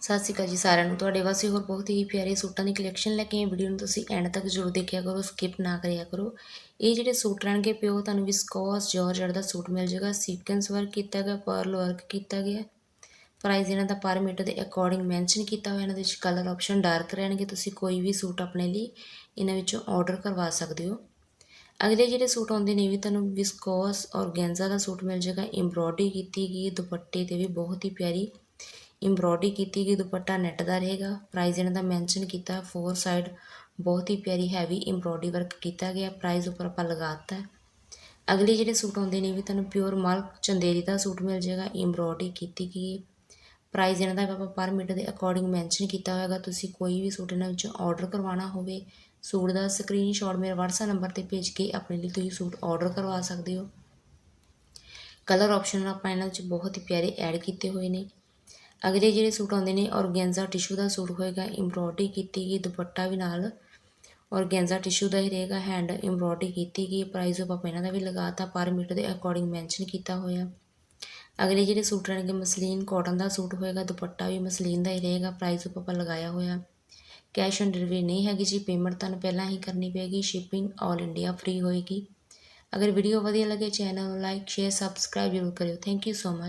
ਸਤਿ ਸ਼੍ਰੀ ਅਕਾਲ ਜੀ ਸਾਰਿਆਂ ਨੂੰ। ਤੁਹਾਡੇ ਵਾਸਤੇ ਹੋਰ ਬਹੁਤ ਹੀ ਪਿਆਰੇ ਸੂਟਾਂ ਦੀ ਕਲੈਕਸ਼ਨ ਲੈ ਕੇ ਆਏ ਵੀਡੀਓ ਨੂੰ ਤੁਸੀਂ ਐਂਡ ਤੱਕ ਜ਼ਰੂਰ ਦੇਖਿਆ ਕਰੋ ਸਕਿਪ ਨਾ ਕਰਿਆ ਕਰੋ। ਇਹ ਜਿਹੜੇ ਸੂਟ ਰਹਿਣਗੇ ਪਿਓ, ਤੁਹਾਨੂੰ ਵਿਸਕੋਸ ਜਾਰਜਟ ਦਾ ਸੂਟ ਮਿਲ ਜਾਏਗਾ। ਸੀਕੁਐਂਸ ਵਰਕ ਕੀਤਾ ਗਿਆ ਪਰਲ ਵਰਕ ਕੀਤਾ ਗਿਆ। ਪ੍ਰਾਈਸ ਇਹਨਾਂ ਦਾ ਪਰ ਮੀਟਰ ਦੇ ਅਕੋਰਡਿੰਗ ਮੈਂਸ਼ਨ ਕੀਤਾ ਹੋਇਆ। ਇਹਨਾਂ ਦੇ ਵਿੱਚ ਕਲਰ ਆਪਸ਼ਨ ਡਾਰਕ ਰਹਿਣਗੇ। ਤੁਸੀਂ ਕੋਈ ਵੀ ਸੂਟ ਆਪਣੇ ਲਈ ਇਹਨਾਂ ਵਿੱਚੋਂ ਆਰਡਰ ਕਰਵਾ ਸਕਦੇ ਹੋ। ਅਗਲੇ ਜਿਹੜੇ ਸੂਟ ਆਉਂਦੇ ਨੇ ਵੀ ਤੁਹਾਨੂੰ ਵਿਸਕੋਸ ਔਰਗੈਂਜ਼ਾ ਦਾ ਸੂਟ ਮਿਲ ਜਾਏਗਾ। ਐਮਬ੍ਰੋਇਡਰੀ ਕੀਤੀ ਗਈ, ਦੁਪੱਟੇ ਤੇ ਵੀ ਬਹੁਤ ਹੀ ਪਿਆਰੀ ਐਮਬ੍ਰੋਇਡਰੀ ਕੀਤੀ ਗਈ, ਦੁਪੱਟਾ ਨੈਟ ਦਾ ਰਹੇਗਾ। ਪ੍ਰਾਈਸ ਇਹਨਾਂ ਦਾ ਮੈਂਸ਼ਨ ਕੀਤਾ ਫੋਰ ਸਾਈਡ ਬਹੁਤ ਹੀ ਪਿਆਰੀ ਹੈਵੀ ਐਮਬ੍ਰੋਇਡਰੀ ਵਰਕ ਕੀਤਾ ਗਿਆ ਪ੍ਰਾਈਸ ਉੱਪਰ ਆਪਾਂ ਲਗਾਤਾ ਹੈ ਅਗਲੇ ਜਿਹੜੇ ਸੂਟ ਆਉਂਦੇ ਨੇ ਵੀ ਤੁਹਾਨੂੰ ਪਿਓਰ ਮਲਕ ਚੰਦੇਰੀ ਦਾ ਸੂਟ ਮਿਲ ਜਾਏਗਾ ਐਮਬ੍ਰੋਇਡਰੀ ਕੀਤੀ ਗਈ ਹੈ। ਪ੍ਰਾਈਸ ਇਹਨਾਂ ਦਾ ਆਪਾਂ ਪਰ ਮੀਟਰ ਦੇ ਅਕੋਰਡਿੰਗ ਮੈਂਸ਼ਨ ਕੀਤਾ ਹੋਏਗਾ ਤੁਸੀਂ ਕੋਈ ਵੀ ਸੂਟ ਇਹਨਾਂ ਵਿੱਚੋਂ ਆਰਡਰ ਕਰਵਾਉਣਾ ਹੋਵੇ, ਸੂਟ ਦਾ ਸਕਰੀਨਸ਼ਾਟ ਮੇਰੇ WhatsApp ਨੰਬਰ ਤੇ ਭੇਜ ਕੇ ਆਪਣੇ ਲਈ ਤੁਸੀਂ ਸੂਟ ਆਰਡਰ ਕਰਵਾ ਸਕਦੇ ਹੋ। ਕਲਰ ਆਪਸ਼ਨ ਆਪਾਂ ਇਹਨਾਂ ਵਿੱਚ ਬਹੁਤ ਹੀ ਪਿਆਰੇ ਐਡ ਕੀਤੇ ਹੋਏ ਨੇ। ਅਗਲੇ ਜਿਹੜੇ ਸੂਟ ਆਉਂਦੇ ਨੇ, ਔਰਗੈਂਜ਼ਾ ਟਿਸ਼ੂ ਦਾ ਸੂਟ ਹੋਏਗਾ ਐਮਬ੍ਰੋਇਡਰੀ ਕੀਤੀ ਗਈ, ਦੁਪੱਟਾ ਵੀ ਨਾਲ ਔਰਗੈਂਜ਼ਾ ਟਿਸ਼ੂ ਦਾ ਹੀ ਰਹੇਗਾ ਹੈਂਡ ਐਮਬ੍ਰੋਇਡਰੀ ਕੀਤੀ ਗਈ ਪ੍ਰਾਈਸ ਆਪਾਂ ਇਹਨਾਂ ਦਾ ਵੀ ਲਗਾਤਾ ਪਰ ਮੀਟਰ ਦੇ ਅਕੋਰਡਿੰਗ ਮੈਂਸ਼ਨ ਕੀਤਾ ਹੋਇਆ। ਅਗਲੇ ਜਿਹੜੇ ਸੂਟ ਰਹਿਣਗੇ, ਮਸਲੀਨ ਕਾਟਨ ਦਾ ਸੂਟ ਹੋਏਗਾ, ਦੁਪੱਟਾ ਵੀ ਮਸਲੀਨ ਦਾ ਹੀ ਰਹੇਗਾ ਪ੍ਰਾਈਸ ਆਪਾਂ ਲਗਾਇਆ ਹੋਇਆ। ਕੈਸ਼ ਔਨ ਡਿਲੀਵਰੀ ਨਹੀਂ ਹੈਗੀ ਜੀ ਪੇਮੈਂਟ ਤੁਹਾਨੂੰ ਪਹਿਲਾਂ ਹੀ ਕਰਨੀ ਪਏਗੀ ਸ਼ਿਪਿੰਗ ਆਲ ਇੰਡੀਆ ਫ੍ਰੀ ਹੋਏਗੀ। ਅਗਰ ਵੀਡੀਓ ਵਧੀਆ ਲੱਗੇ ਚੈਨਲ ਨੂੰ ਲਾਈਕ ਸ਼ੇਅਰ ਸਬਸਕ੍ਰਾਈਬ ਜ਼ਰੂਰ ਕਰਿਓ। Thank you so much